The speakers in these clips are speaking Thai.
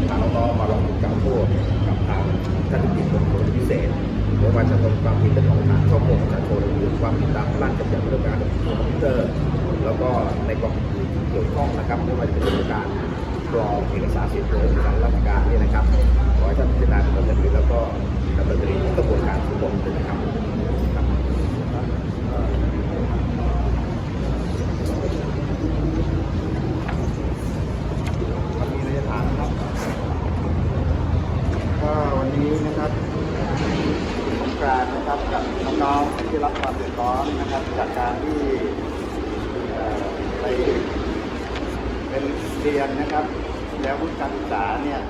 เลยพาน้องๆมาลองถูกกล่าวโทษกับทางท่านที่เป็นคนพิเศษไม่ว่าจะเป็นความผิดเรื่องของฐานช่อโกงประชาชนหรือความผิดตามพระราชบัญญัติเรื่องการคอมพิวเตอร์ แล้วก็ในความผิดอื่นที่เกี่ยวข้องนะครับไม่ว่าจะเป็นเรื่องการปลอมเอกสารสิทธิ์ของทางราชการนี่นะครับขอให้ท่านพิจารณาดำเนินคดีแล้วก็ดำเนินคดีทุกกระบวนการทุกคนเลยนะครับ วันนี้เราจะถามนะครับ ก็ วันนี้นะครับสงกรานนะครับกับน้องๆที่รับความเดือดร้อนนะครับ จากการที่ไปเป็นเรียนนะครับ แล้ววุฒิการศึกษาเนี่ย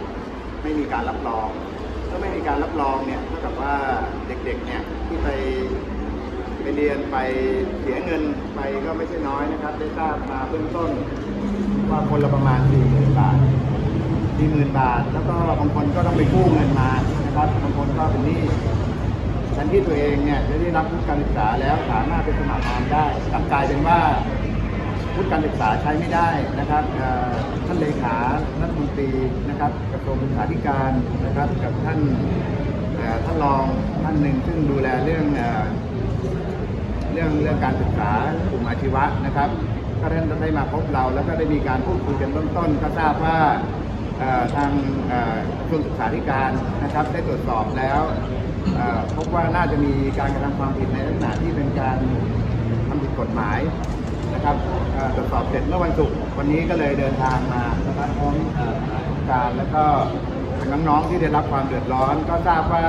ไม่มีการรับรองถ้าไม่มีการรับรองเนี่ยเท่ากับว่าเด็กๆเนี่ยที่ไปไปเรียนไปเสียเงินไปก็ไม่ใช่น้อยนะครับ ได้ทราบมาเบื้องต้นว่าคนละประมาณ4 0,000บาท 40,000บาท แล้วก็บางคนก็ต้องไปกู้เงินมานะครับบางคนก็เป็นหนี้แทนที่ตัวเองเนี่ยได้รับวุฒิการศึกษาแล้วสามารถไปสมัครงานได้กลับกลายเป็นว่าวุฒิการศึกษาใช้ไม่ได้นะครับท่านเลขารัฐมนตรีนะครับกระทรวงศึกษาธิการนะครับ กับท่านท่านรองท่านหนึ่งซึ่งดูแลเรื่องเรื่องเรื่องการศึกษากลุ่มอาชีวะนะครับก็ท่านได้มาพบเราแล้วก็ได้มีการพูดคุยกันเบื้องต้นก็ทราบว่า ทางเอ่อกระทรวงศึกษาธิการนะครับ ได้ตรวจสอบแล้วพบว่าน่าจะมีการกระทำความผิดในลักษณะที่เป็นการทำผิดกฎหมายนะครับตรวจสอบเสร็จเมื่อวันศุกร์วันนี้ก็เลยเดินทางมานะครับพร้อมการแล้วก็น้องๆที่ได้รับความเดือดร้อน ก็ทราบว่า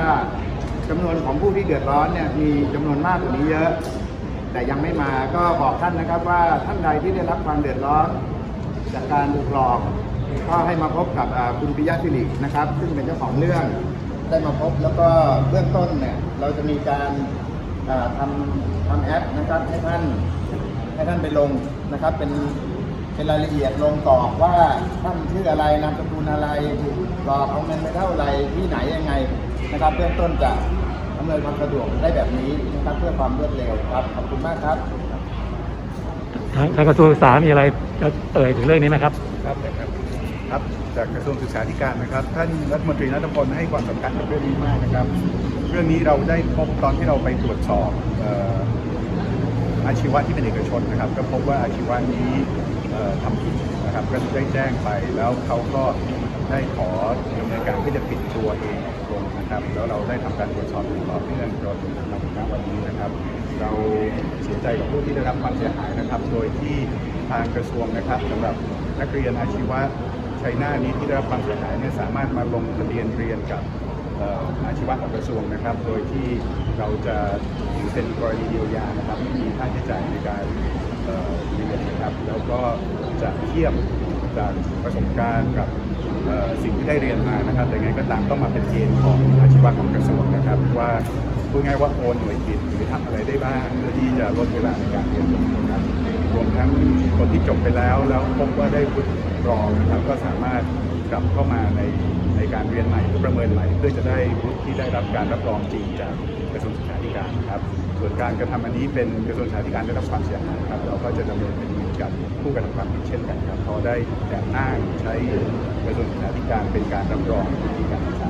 จำนวนของผู้ที่เดือดร้อนเนี่ยมีจำนวนมากกว่านี้เยอะ แต่ยังไม่มาก็บอกท่านนะครับว่าท่านใดที่ได้รับความเดือดร้อน จากการถูกหลอก ก็ให้มาพบกับอ่าคุณปิยะสิรินะครับ ซึ่งเป็นเจ้าของเรื่องได้มาพบแล้วก็เบื้องต้นเนี่ยเราจะมีการอ่าทำทำแอปนะครับให้ท่านให้ท่านไปลงนะครับเป็นเป็นรายละเอียดลงกรอกว่าท่านชื่ออะไรนามสกุลอะไรถูกหลอกเอาเงินไปเท่าไหร่ที่ไหนยังไงนะครับเบื้องต้นจะอำนวยความสะดวกได้แบบนี้นะครับเพื่อความรวดเร็วครับขอบคุณมากครับทางทางกระทรวงศึกษามีอะไรจะเอ่ยถึงเรื่องนี้ไหมครับครับ ครับจากกระทรวงศึกษาธิการนะครับ ท่านรัฐมนตรีนัทพลให้ความสำคัญกับเรื่องนี้มากนะครับ เรื่องนี้เราได้พบตอนที่เราไปตรวจสอบอาชีวะที่เป็นเอกชนนะครับ ก็พบว่าอาชีวะนี้เอ่อทำผิดนะครับก็ได้แจ้งไปแล้วเขาก็ได้ขอดำเนินการที่จะปิดตัวเองลงนะครับแล้วเราได้ทำการตรวจสอบอย่างต่อเนื่องจนมาถึงณวันนี้นะครับ เราเสียใจกับผู้ที่ได้รับความเสียหายนะครับ โดยที่ทางกระทรวงนะครับสำหรับนักเรียนอาชีวะ ชัยนาทนี้ที่ได้รับความเสียหายเนี่ยสามารถมาลงทะเบียนเรียนกับอาชีวะของกระทรวงนะครับ โดยที่เราจะถือเป็นกรณีเยียวยานะครับไม่มีค่าใช้จ่ายในการเรียนนะครับแล้วก็จะเทียบจากประสบการณ์กับสิ่งที่ได้เรียนมานะครับ แต่ไงก็ตามต้องมาเป็นเกณฑ์ของอาชีวะของกระทรวงนะครับ ว่าพูดง่ายว่าโอนหน่วยกิจหรือทำอะไรได้บ้างเพื่อที่จะลดเวลาในการเรียนนะครับ รวมทั้งคนที่จบไปแล้วแล้วพบว่าได้วุฒิรองนะครับก็สามารถกลับเข้ามาในในการเรียนใหม่หรือประเมินใหม่ เพื่อจะได้วุฒิที่ได้รับการรับรองจริงจากกระทรวงศึกษาธิการครับ ส่วนการกระทำอันนี้เป็นกระทรวงศึกษาธิการได้รับความเสียหายครับเราก็จะดำเนินคดีกับผู้กระทำความผิดเช่นกันครับเพราะได้แอบอ้างใช้กระทรวงศึกษาธิการเป็นการรับรองวิธีการศึกษา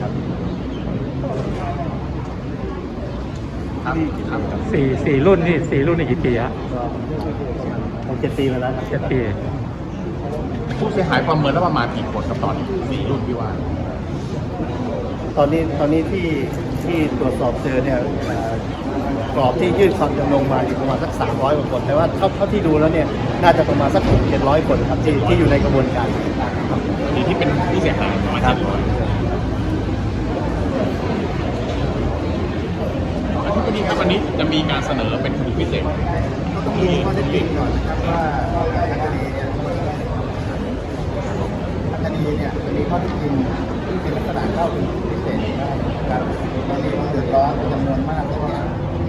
ครับ นี่ครับสี่สี่รุ่นนี่สี่รุ่นนี่กี่ปีฮะหกเจ็ดปีมาแล้วเจ็ดปีผู้เสียหายประเมินแล้วประมาณกี่คนกับตอนนี้สี่รุ่นที่ว่า ตอนนี้ตอนนี้ที่ที่ตรวจสอบเจอเนี่ยเอ่อกรอบที่ยื่นความจำนงมาอยู่ประมาณสักสามร้อยกว่าคน แต่ว่าเท่าเท่าที่ดูแล้วเนี่ยน่าจะประมาณสักหกเจ็ดร้อยคนครับที่ที่อยู่ในกระบวนการครับนี่ที่เป็นผู้เสียหายประมาณครับอธิ บดีครับวันนี้จะมีการเสนอเป็นคดีพิเศษต้องดูข้อเท็จจริงก่อนนะครับว่าคดีเนี่ยคดีเนี่ยจะมีข้อเท็จจริงที่เป็นลักษณะเข้าถึงพิเศษนะครับตอนนี้มันเดือดร้อนเป็นจำนวนมากเลยเนี่ย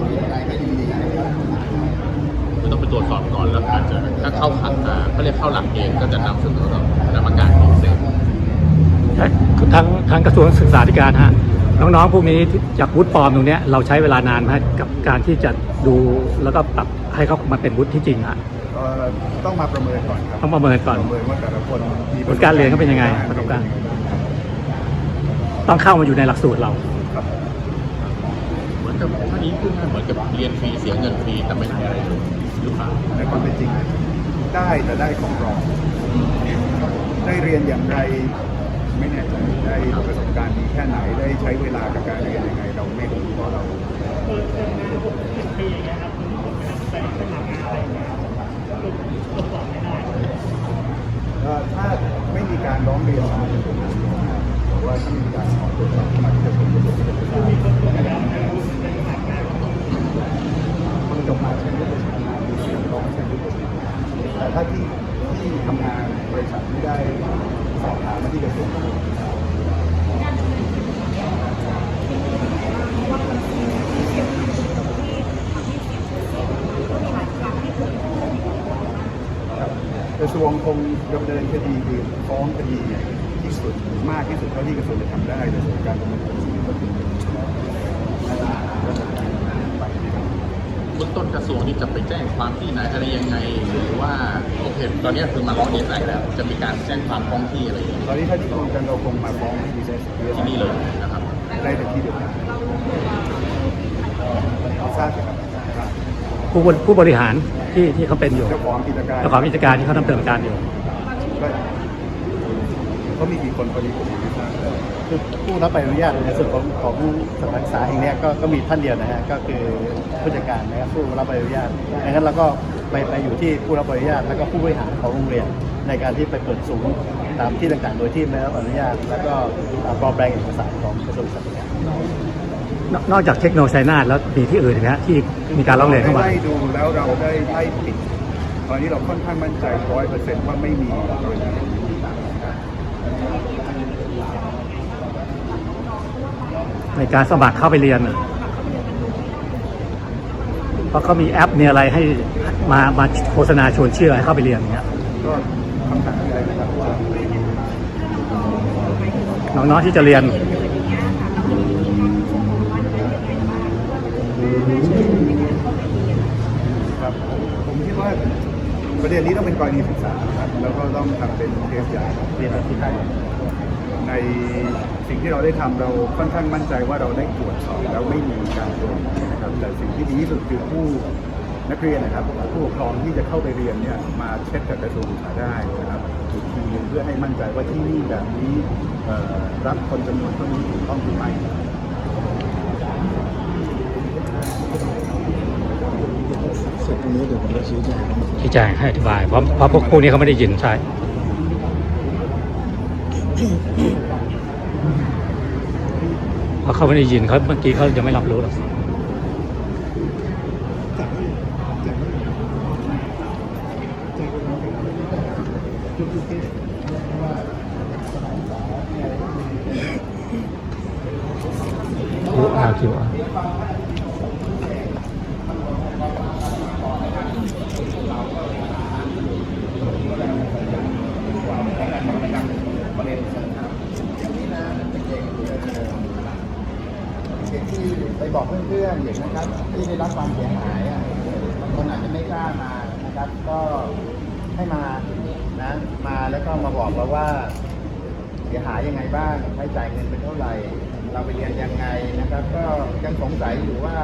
มีอะไรไม่ดีนะครับคือต้องไปตรวจสอบก่อนแล้วอาจจะถ้าเข้าขัดอ่าเขาเรียกเข้าหลักเกณฑ์ก็จะนำเสนอต่อคณะกรรมการพิเศษทางทางกระทรวงศึกษาธิการฮะ น้องๆ พวกนี้ที่จากวุฒิปลอมตรงเนี้ยเราใช้เวลานานไหมกับการที่จะดูแล้วก็ปรับให้เขามาเป็นวุฒิที่จริงอะเอ่อต้องมาประเมินก่อนครับต้องประเมินก่อนประเมินว่าแต่ละคนมีผลการเรียนเขาเป็นยังไงประสบการณ์ต้องเข้ามาอยู่ในหลักสูตรเราครับเหมือนกับท่านี้ขึ้นเหมือนกับเรียนฟรีเสียเงินฟรีแต่ไม่ได้อะไรเลยหรือเปล่าในความเป็นจริง ได้แต่ได้ของรองได้เรียนอย่างไร ไม่แน่ใจได้ประสบการณ์ดีแค่ไหนได้ใช้เวลากับการเรียนยังไง เราไม่รู้เพราะเราถ้าไม่มีการร้องเรียนมาจะเป็นการงไห้หรือว่าถ้ามีการขอตรวจสอบเข้ามาที่จะเป็นระบบที่จะเป็นคนจบมาใช้ระบบทำงานดีเสียงร้องใช้ระบบแต่ถ้าที่ที่ทำงานบริษัทไม่ได้สอบถามมาที่กระทรวง ครับกระ ทรวงคงดำเนินคดีคือฟ้องคดีที่สุดมากที่สุดเท่าที่กระทรวงจะทำได้ในส่วนการดำเนินคดีก็คือเบื้องต้นกระทรวงนี่จะไปแจ้งความที่ไหนอะไรยังไง หรือว่าโอเคตอนนี้คือมาร้องเรียนไหนแล้ว จะมีการแจ้งความท้องที่อะไรอย่างเงี้ยตอนนี้ถ้าที่คุยกันเราคงมาฟ้องที่ดีเซสที่นี่เลยนะครับได้แต่ที่เดียวกันเราทราบครับ ผู้บริผู้บริหารที่ที่เขาเป็นอยู่เจ้าของกิจการเจ้าของกิจการที่เขาดำเนินการอยู่ก็เขามีกี่คนพอดีผมไม่ทราบคือผู้รับใบอนุญาตในส่วนของของสถานศึกษาแห่งเนี้ยก็ก็มีท่านเดียวนะฮะก็คือผู้จัดการนะครับผู้รับใบอนุญาตดังนั้นเราก็ไปไปอยู่ที่ผู้รับใบอนุญาตแล้วก็ผู้บริหารของโรงเรียน ในการที่ไปเปิดศูนย์ตามที่ต่างๆ โดยที่ไม่ได้รับอนุญาต แล้วก็ปลอมแปลงเอกสารของกระทรวงศึกษาธิการ นนอกจากเทคโนโลยีชัยนาทแล้วมีที่อื่นอีกไหมฮะที่มีการร้องเรียนเข้ามา ได้ดูแล้วเราได้ไล่ปิด ตอนนี้เราค่อนข้างมั่นใจร้อยเปอร์เซ็นต์ว่าไม่มีกรณีอย่างนี้ในการสมัครเข้าไปเรียนน่ะเพราะเขามีแอปมีอะไรให้มามาโฆษณาชวนเชื่อให้เข้าไปเรียนอย่างเงี้ย ก็คำถามอะไรนะครับน้องๆที่จะเรียน ครับผมคิดว่า ประเด็นนี้ต้องเป็นกรณีศึกษาครับแล้วก็ต้องทำเป็นเคสใหญ่เรียนที่ไทยในสิ่งที่เราได้ทำเราค่อนข้างมั่นใจว่าเราได้ตรวจสอบแล้วไม่มีการโดนนะครับแต่สิ่งที่ดีที่สุดคือผู้นักเรียนนะครับผู้ปกครองที่จะเข้าไปเรียนเนี่ยมาเช็คกับกระทรวงศึกษาได้นะครับอีกทีเพื่อให้มั่นใจว่าที่นี่แบบนี้รับคนจำนวนเท่านี้ถูกต้องหรือไม่ ชี้แจงให้อธิบายเพราะเพราะพวกพวกนี้เขาไม่ได้ยินใช่เพราะเขาไม่ได้ยินเขาเมื่อกี้เขายังไม่รับรู้หรอกอาคิวอ็กที่ไปบอกเพื่อนๆอย่างนะครับ ที่ได้รับความเสียหายอะบางคนอาจจะไม่กล้ามานะครับ ก็ให้มานะมาแล้วก็มาบอกเราว่าเสียหายยังไงบ้างใช้จ่ายเงินเป็นเท่าไหร่ เราไปเรียนยังไงนะครับ ก็ยังสงสัยอยู่ว่า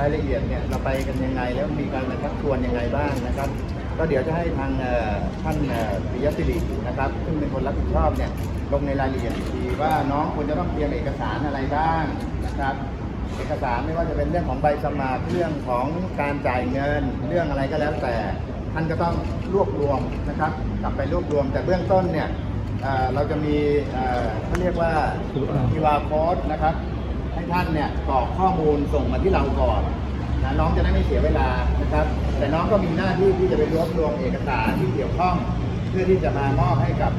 รายละเอียดเนี่ยเราไปกันยังไงแล้วมีการมาชักชวนยังไงบ้างนะครับ ก็เดี๋ยวจะให้ทางท่านปิยศิรินะครับ ซึ่งเป็นคนรับผิดชอบเนี่ยลงในรายละเอียดอีกที ว่าน้องควรจะต้องเตรียมเอกสารอะไรบ้างนะครับ เอกสารไม่ว่าจะเป็นเรื่องของใบสมัครเรื่องของการจ่ายเงิน เรื่องอะไรก็แล้วแต่ ท่านก็ต้องรวบรวมนะครับ กลับไปรวบรวมแต่เบื้องต้นเนี่ยเเราจะมีเขาเรียกว่า QR code นะครับ ให้ท่านเนี่ยกรอกข้อมูลส่งมาที่เราก่อนนะน้องจะได้ไม่เสียเวลานะครับ แต่น้องก็มีหน้าที่ที่จะไปรวบรวมเอกสารที่เกี่ยวข้อง เพื่อที่จะมามอบให้กับ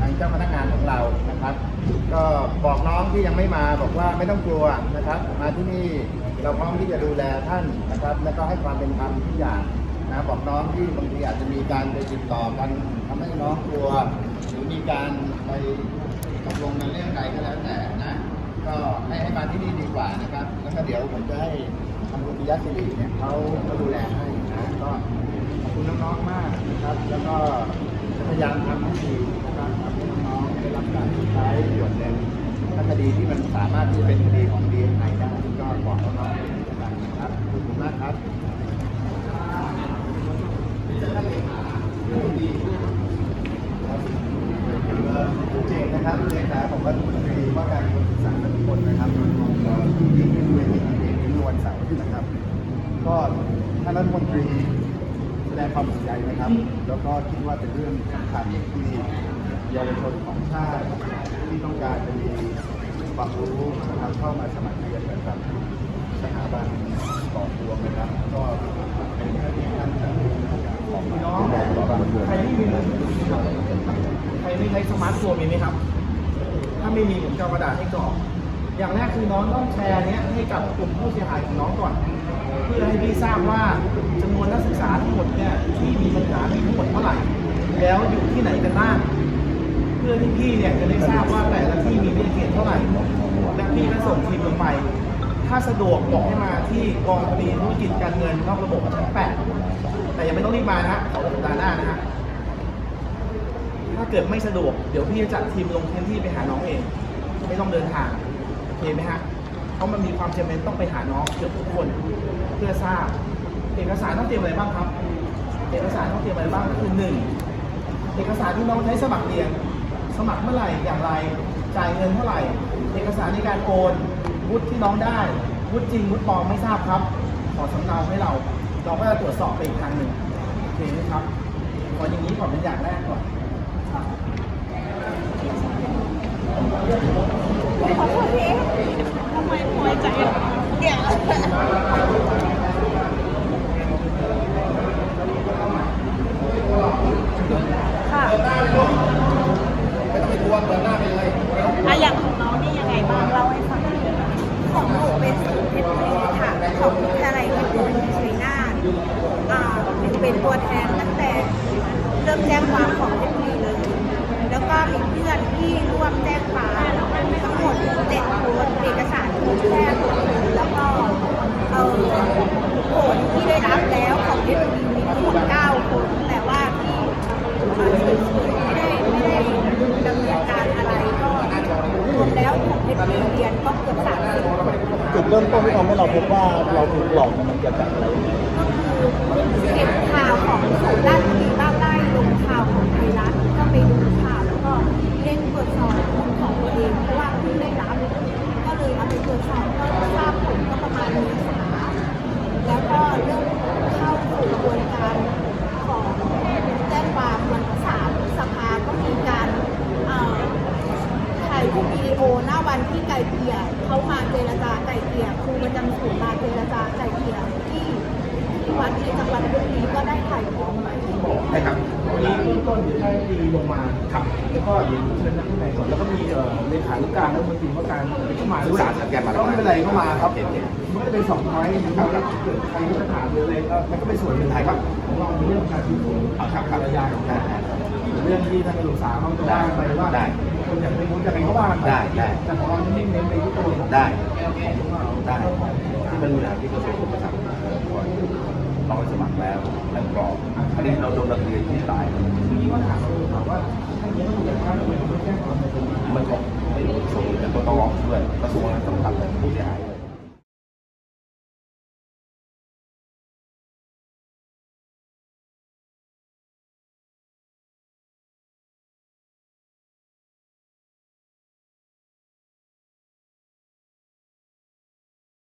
ทางเจ้าพนักงานของเรานะครับ ก็บอกน้องที่ยังไม่มาบอกว่าไม่ต้องกลัวนะครับ มาที่นี่เราพร้อมที่จะดูแลท่านนะครับ แล้วก็ให้ความเป็นธรรมทุกอย่างนะบอกน้องที่บางทีอาจจะมีการไปติดต่อกันทำให้น้องกลัว หรือมีการไปตกลงในเรื่องใดก็แล้วแต่นะ ก็ให้ให้มาที่นี่ดีกว่านะครับ แล้วก็เดี๋ยวผมจะให้ทางคุณปิยะสิริเนี่ยเขาเขาดูแลให้นะก็ขอบคุณน้องๆมากนะครับ แล้วก็ พยายามทำให้ดีนะครับทำให้น้องๆได้รับการใช้ประโยชน์ในถ้าคดีที่มันสามารถที่จะเป็นคดีของดีเอ็นไอได้ก็บอกน้องๆนะครับขอบคุณมากครับผมเจงนะครับเลขาของรัฐมนตรีว่าการกระทรวงศึกษาธิการนะครับที่นี่เป็นเวทีเด็กในวันเสาร์นะครับ ก็ท่านรัฐมนตรีแส ดงความห่วงใยนะครับ แล้วก็คิดว่าเป็นเรื่องสำคัญที่เยาวชนของชาติที่ต้องการจะมีความรู้นะครับเข้ามาสมัครเรียนนะครับสถาบันต่อรวนะครับ ก็เป็นหน้าที่ท่านจะของน้องใครที่มีมือถือครับใครไม่ใช้สมาร์ทโฟนมีไหมครับ ถ้าไม่มีผมจะเอกระดาษให้กรอกอย่างแรกคือน้องต้องแชร์เนี้ยให้กับกลุ่มผู้เสียหายของน้องก่อน เพื่อให้พี่ทราบว่าจำนวนนักศึกษาทั้งหมดเนี่ยที่มีปัญหามีทั้งหมดเท่าไหร่ แล้วอยู่ที่ไหนกันบ้างเพื่อที่พี่เนี่ยจะได้ทราบว่าแต่ละที่มีวิทยาเขตเท่าไหร่และพี่ก็ส่งทีมลงไป ถ้าสะดวกบอกให้มาที่กองคดีธุรกิจการเงินนอกระบบชั้นแปดแต่ยังไม่ต้องรีบมานะฮะขอสัปดาห์หน้านะฮะถ้าเกิดไม่สะดวกเดี๋ยวพี่จะจัดทีมลงพื้นที่ไปหาน้องเอง ไม่ต้องเดินทางโอเคไหมฮะเพราะมันมีความจำเป็นต้องไปหาน้องเกือบทุกคน เพื่อทราบ เอกสารต้องเตรียมอะไรบ้างครับ เอกสารต้องเตรียมอะไรบ้างก็คือหนึ่งเอกสารที่น้องใช้สมัครเรียน สมัครเมื่อไหร่อย่างไร จ่ายเงินเท่าไหร่ เอกสารในการโอนวุฒิที่น้องได้วุฒิจริงวุฒิปลอมไม่ทราบครับ ขอสำเนาให้เราเราก็จะตรวจสอบไปอีกทางหนึ่งโอเคไหมครับขออย่างนี้ก่อนเป็นอย่างแรกก่อนขอโทษทีทำไมหัวใจ เดี๋ยวค่ะไม่ต้องไปกลัวเปิดหน้าไปเลย อะอย่างของน้องนี่ยังไงบ้างเล่าให้ฟังหน่อยของหนูเป็นศูนย์เพชรบุรีค่ะ ของวิทยาลัยเพชรบุรีชัยนาทอ่าเป็นตัวแทนตั้งแต่เริ่มแจ้งความของเพชรบุรีเลย แล้วก็มีเพื่อนที่ร่วมแจ้งความทั้งหมดเจ็ดคนเอกสารถูกแจ้งหมดเลยแล้วก็เออผลที่ได้รับแล้วของเพชรบุรีมีทั้งหมดเก้าคน แต่ว่าที่เอ่อเฉยๆไม่ได้ไม่ได้ดำเนินการอะไรก็รวมแล้วของเพชรบุรีเรียนก็เกือบสามสิบคน จุด เริ่มต้นที่ทำให้เราพบว่าเราถูกหลอกมันเกิดจากอะไร ก็คือเห็นข่าวของศูนย์ราชบุรีบ้างได้ลงข่าวของไทยรัฐก็ไปดูข่าวแล้วก็เร่งตรวจสอบผลของตัวเองเพราะว่าเพิ่งได้รับก็เลยเอาไปตรวจสอบก็ทราบผลก็ประมาณเมษาแล้วก็เริ่มเข้าสู่กระบวนการของแจ้งความวันที่สามพฤษภาก็มีการเอ่อถ่ายรูปวิดีโอหน้าวันที่ไก่เกลี่ย เขามาเจรจาไก่เกลี่ยครูประจำศูนย์มาเจรจาไก่เกลี่ยที่ที่วัดในจังหวัดบุรีก็ได้ถ่ายของไว้ใช่ครับวันนี้เริ่มต้นที่ได้ดีลงมาครับแล้วก็เดี๋ยวเชิญนักข้างในก่อนแล้วก็มีเอ่อเลขานุการรัฐมนตรีว่าการเข้ามาด้วยศึกษาสังเกตมาแล้วก็ไม่เป็นไรเข้ามาครับเห็นเห็นมันก็จะเป็นสองพอยต์นะครับแล้วเกิดใครมีปัญหาหรืออะไรก็มันก็เป็นส่วนหนึ่งใช่ครับของเราในเรื่องการชี้ผลเอาครับครับระยะของการเรื่องที่ท่านนักศึกษาเขาจะว่าไปว่า อย่ากในมุ้จากในเขาบ้ากันได้ได้ แต่ของเราเน้นเน้นไปที่ตัวได้ ได้ ที่มันมีหลายที่กระทรวงอุปสรรคเราสมัครแล้วแล้วกรอกอันนี้เราโดนระเบียบที่หลาย ทีว่าถามว่าถ้าเยอะอยางนั้นเราแจ้งความในตรงนี้